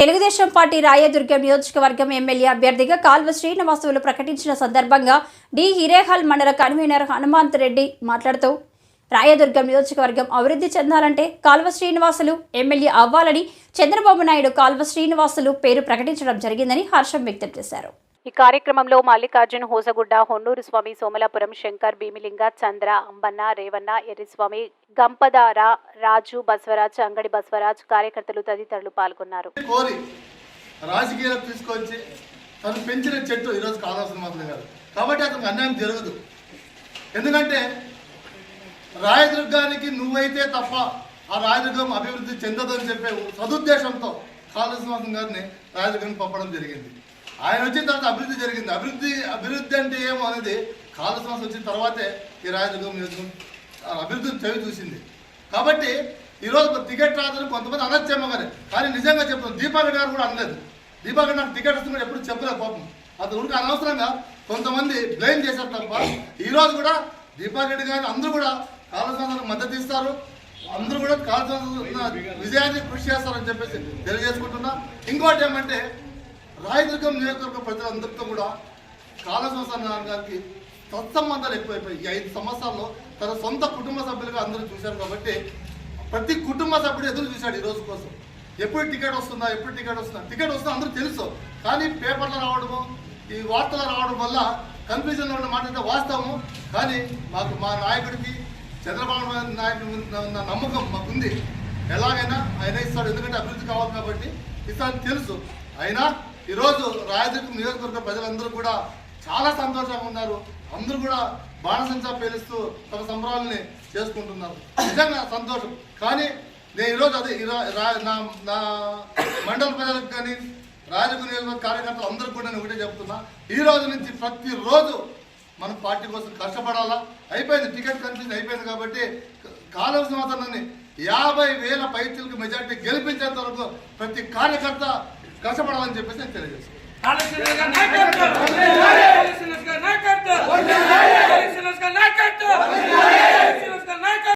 Telugu Desam party Rayadurgam నియోజకవర్గం MLA అభ్యర్థిగా కాల్వ శ్రీనివాసులు ప్రకటించిన సందర్భంగా డి హిరేహాల్ మండల కన్వీనర్ హనుమంత్ రెడ్డి మాట్లాడుతూ రాయదుర్గం నియోజకవర్గం అభివృద్ధి చెందాలంటే కాల్వ శ్రీనివాసులు ఎమ్మెల్యే అవ్వాలని చంద్రబాబు నాయుడు కాల్వ శ్రీనివాసులు పేరు ప్రకటించడం జరిగిందని హర్షం వ్యక్తం చేశారు. ఈ కార్యక్రమంలో మల్లికార్జున్ హోసగుడ్డ హొన్నూరు స్వామి సోమలాపురం శంకర్ భీమిలింగ చంద్ర అంబన్న రేవన్న ఎర్రిస్వామి గంపదార రాజు బస్వరాజ్ అంగడి బస్వరాజ్ కార్యకర్తలు తదితరులు పాల్గొన్నారు. రాజకీయాలకు తీసుకొచ్చి తను పెంచిన చెట్టు ఈరోజు కావాల్సిన మాత్రం కాదు కాబట్టి అతనికి అన్యాయం జరగదు. ఎందుకంటే రాయదుర్గానికి నువ్వైతే తప్ప ఆ రాయదుర్గం అభివృద్ధి చెందదని చెప్పే సదుద్దేశంతో కాళేశ్వరం గారిని రాయదుర్గానికి పంపడం జరిగింది. ఆయన వచ్చిన తర్వాత అభివృద్ధి జరిగింది. అభివృద్ధి అభివృద్ధి అంటే ఏమో అనేది కాళేశ్వరం వచ్చిన తర్వాతే ఈ రాయదుర్గం నియోజకం అభివృద్ధి చవి చూసింది. కాబట్టి ఈరోజు టికెట్ రాదని కొంతమంది అనొచ్చేమో కానీ కానీ నిజంగా చెప్తాను దీపాకర్ గారు కూడా అనలేదు. దీపాకర్ నాకు టికెట్ వస్తుంది ఎప్పుడు చెప్పలేదు పాపం అతను ఉడికి అనవసరంగా కొంతమంది బ్లేమ్ చేశారు తప్ప ఈరోజు కూడా దీపాకర్ రెడ్డి గారు అందరూ కూడా కాళేశ్వరానికి మద్దతు ఇస్తారు. అందరూ కూడా కాళేశ్వరం విజయాన్ని కృషి చేస్తారని చెప్పేసి తెలియజేసుకుంటున్నా. ఇంకోటి ఏమంటే రాయదుర్గం నియోజకవర్గ ప్రజలందరితో కూడా కాళేశ్వరం గారికి సత్సంబంధాలు ఎక్కువైపోయి ఈ ఐదు సంవత్సరాల్లో తన సొంత కుటుంబ సభ్యులుగా అందరూ చూశారు కాబట్టి ప్రతి కుటుంబ సభ్యుడు ఎదురు చూశాడు ఈ రోజు కోసం. ఎప్పుడు టికెట్ వస్తుందా ఎప్పుడు టికెట్ వస్తుందా? టికెట్ వస్తుందా అందరూ తెలుసు. కానీ పేపర్లో రావడము ఈ వార్తలు రావడం వల్ల కన్ఫ్యూజన్లో ఉన్న మాట వాస్తవము. కానీ మాకు మా నాయకుడికి చంద్రబాబు నాయుడు నాయకుడి ఉన్న నమ్మకం మాకుంది. ఎలాగైనా ఆయన ఇస్తాడు. ఎందుకంటే అభివృద్ధి కావాలి కాబట్టి ఇస్తాడని తెలుసు. అయినా ఈరోజు రాయదుర్గం నియోజకవర్గ ప్రజలందరూ కూడా చాలా సంతోషంగా ఉన్నారు. అందరూ కూడా బాణసంచా పేలుస్తూ తమ సంబరాలని చేసుకుంటున్నారు. నిజంగా సంతోషం. కానీ నేను ఈరోజు అదే ఈ నా నా మండల ప్రజలకు కానీ రాజకీయ నియోజకవర్గ కార్యకర్తలు అందరూ కూడా నేను ఒకటే చెప్తున్నా. ఈ రోజు నుంచి ప్రతిరోజు మనం పార్టీ కోసం కష్టపడాలా? అయిపోయింది టికెట్ కన్ఫ్యూజన్ అయిపోయింది కాబట్టి కాలువ సంవత్సరాన్ని యాభై వేల పైతులకు మెజార్టీ గెలిపించేంత వరకు ప్రతి కార్యకర్త కష్టపడాలని చెప్పేసి నేను తెలియజేస్తాను.